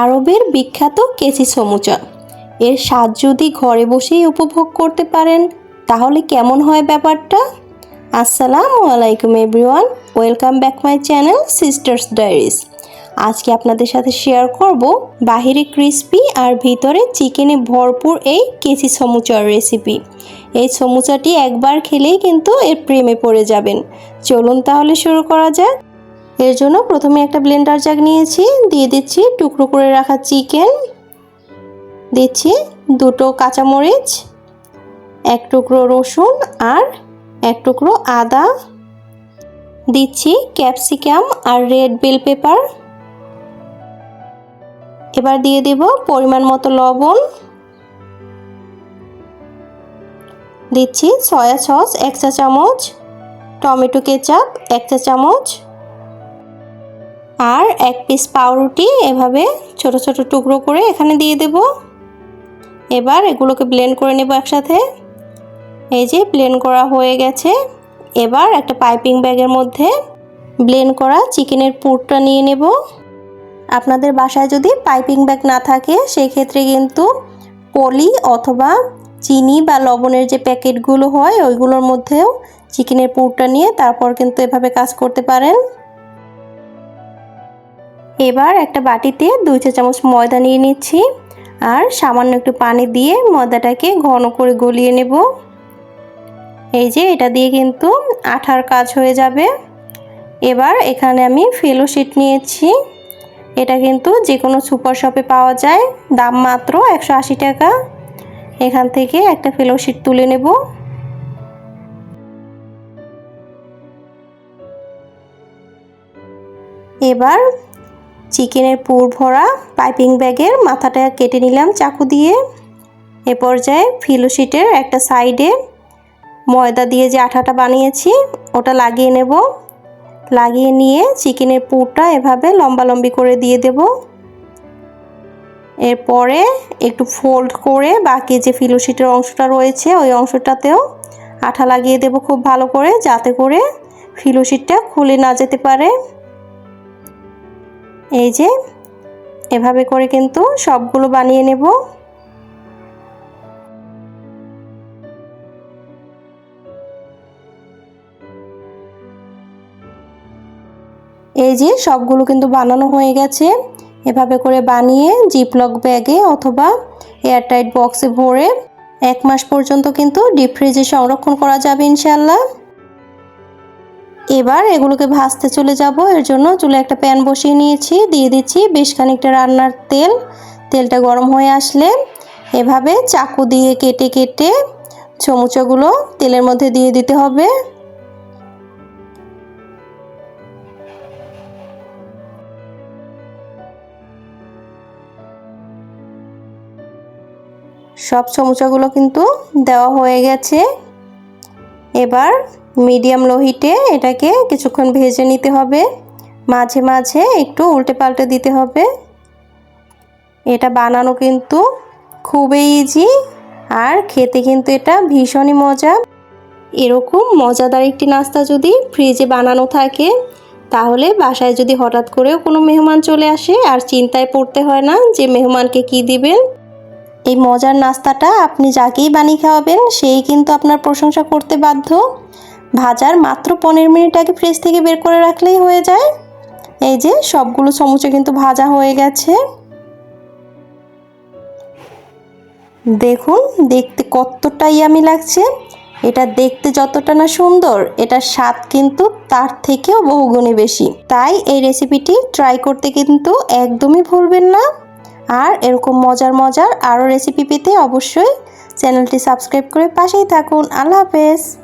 আরবের বিখ্যাত কেসি সমুচা। এর স্বাদ যদি ঘরে বসেই উপভোগ করতে পারেন, তাহলে কেমন হয় ব্যাপারটা? আসসালামু আলাইকুম, everyone. Welcome back my channel sisters diaries. আজকে আপনাদের সাথে শেয়ার করব বাহিরে ক্রিস্পি আর ভিতরে চিকেনে ভরপুর এই কেসি সমুচার রেসিপি। এই সমুচাটি একবার খেলেই কিন্তু এর প্রেমে পড়ে যাবেন। চলুন তাহলে শুরু করা যাক। এর জন্য প্রথমে একটা ব্লেন্ডার জাগ নিয়েছি, দিয়ে দিচ্ছি টুকরো করে রাখা চিকেন দিচ্ছি দুটো কাঁচামরিচ, এক টুকরো রসুন আর এক টুকরো আদা, দিচ্ছি ক্যাপসিকাম আর রেড বেল পেপার এবার দিয়ে দেব পরিমাণ মতো লবণ। দিচ্ছি সয়া সস এক চা চামচ টমেটো কেচাপ এক চা চামচ আর এক পিস পাউরুটি এভাবে ছোট ছোট টুকরো করে এখানে দিয়ে দেব। এবার এগুলোকে ব্লেন্ড করে নেব একসাথে। এই যে ব্লেন্ড করা হয়ে গেছে। এবার একটা পাইপিং ব্যাগের মধ্যে ব্লেন্ড করা চিকেনের পুরটা নিয়ে নেব। আপনাদের বাসায় যদি পাইপিং ব্যাগ না থাকে সেই ক্ষেত্রে কিন্তু পলি অথবা চিনি বা লবণের যে প্যাকেটগুলো হয়, ওইগুলোর মধ্যেও চিকেনের পুরটা নিয়ে তারপর কিন্তু এভাবে কাজ করতে পারেন। এবার একটা বাটিতে দুই চা চামচ ময়দা নিয়ে নিচ্ছি আর সামান্য একটু পানি দিয়ে ময়দাটাকে ঘন করে গলিয়ে নেব। এই যে এটা দিয়ে কিন্তু আঠার কাজ হয়ে যাবে। এবার এখানে আমি ফেলোশিট নিয়েছি। এটা কিন্তু যে কোনো সুপার শপে পাওয়া যায়। দাম মাত্র একশো আশি টাকা। এখান থেকে একটা ফেলোশিট তুলে নেব। এবার চিকেনের পুর ভরা পাইপিং ব্যাগের মাথাটা কেটে নিলাম চাকু দিয়ে। এ পর্যায়ে ফিলোশিটের একটা সাইডে ময়দা দিয়ে যে আঠাটা বানিয়েছি, ওটা লাগিয়ে নেব। লাগিয়ে নিয়ে চিকেনের পুরটা এভাবে লম্বা লম্বি করে দিয়ে দেব। এরপরে একটু ফোল্ড করে বাকি যে ফিলোশিটের অংশটা রয়েছে, ওই অংশটাতেও আঠা লাগিয়ে দেব খুব ভালো করে, যাতে করে ফিলোশিটটা খুলে না যেতে পারে। এই যে, এভাবে করে কিন্তু সবগুলো বানিয়ে নেব। এই যে, সবগুলো কিন্তু বানানো হয়ে গেছে। এভাবে করে বানিয়ে জিপলক ব্যাগে অথবা এয়ারটাইট বক্সে ভরে এক মাস পর্যন্ত কিন্তু ডিপ ফ্রিজে সংরক্ষণ করা যাবে ইনশাল্লাহ এবার এগুলোকে ভাজতে চলে যাব। এর জন্য চুলে একটা প্যান বসিয়ে নিয়েছি। দিয়ে দিচ্ছি বেশ খানিকটা রান্নার তেল। তেলটা গরম হয়ে আসলে এভাবে চাকু দিয়ে কেটে কেটে চমুচাগুলো তেলের মধ্যে দিয়ে দিতে হবে। সব চমচাগুলো কিন্তু দেওয়া হয়ে গেছে। এবার মিডিয়াম লো হিটে এটাকে কিছুক্ষণ ভেজে নিতে হবে। মাঝে মাঝে একটু উল্টে পাল্টে দিতে হবে। এটা বানানো কিন্তু খুবই ইজি আর খেতে কিন্তু এটা ভীষণই মজা। এরকম মজাদার একটি নাস্তা যদি ফ্রিজে বানানো থাকে, তাহলে বাসায় যদি হঠাৎ করেও কোনো মেহমান চলে আসে, আর চিন্তায় পড়তে হয় না যে মেহমানকে কি দিবেন। এই মজার নাস্তাটা আপনি যাকেই বানিয়ে খাওয়াবেন, সেই কিন্তু আপনার প্রশংসা করতে বাধ্য। ভাজার মাত্র পনেরো মিনিট আগে ফ্রিজ থেকে বের করে রাখলেই হয়ে যায়। এই যে, সবগুলো সমুচে কিন্তু ভাজা হয়ে গেছে। দেখুন, দেখতে কতটা ইয়ামি লাগছে। এটা দেখতে যতটা না সুন্দর, এটার স্বাদ কিন্তু তার থেকেও বহুগুণে বেশি। তাই এই রেসিপিটি ট্রাই করতে কিন্তু একদমই ভুলবেন না। আর এরকম মজার মজার আরও রেসিপি পেতে অবশ্যই চ্যানেলটি সাবস্ক্রাইব করে পাশেই থাকুন। আল্লাহ হাফেজ।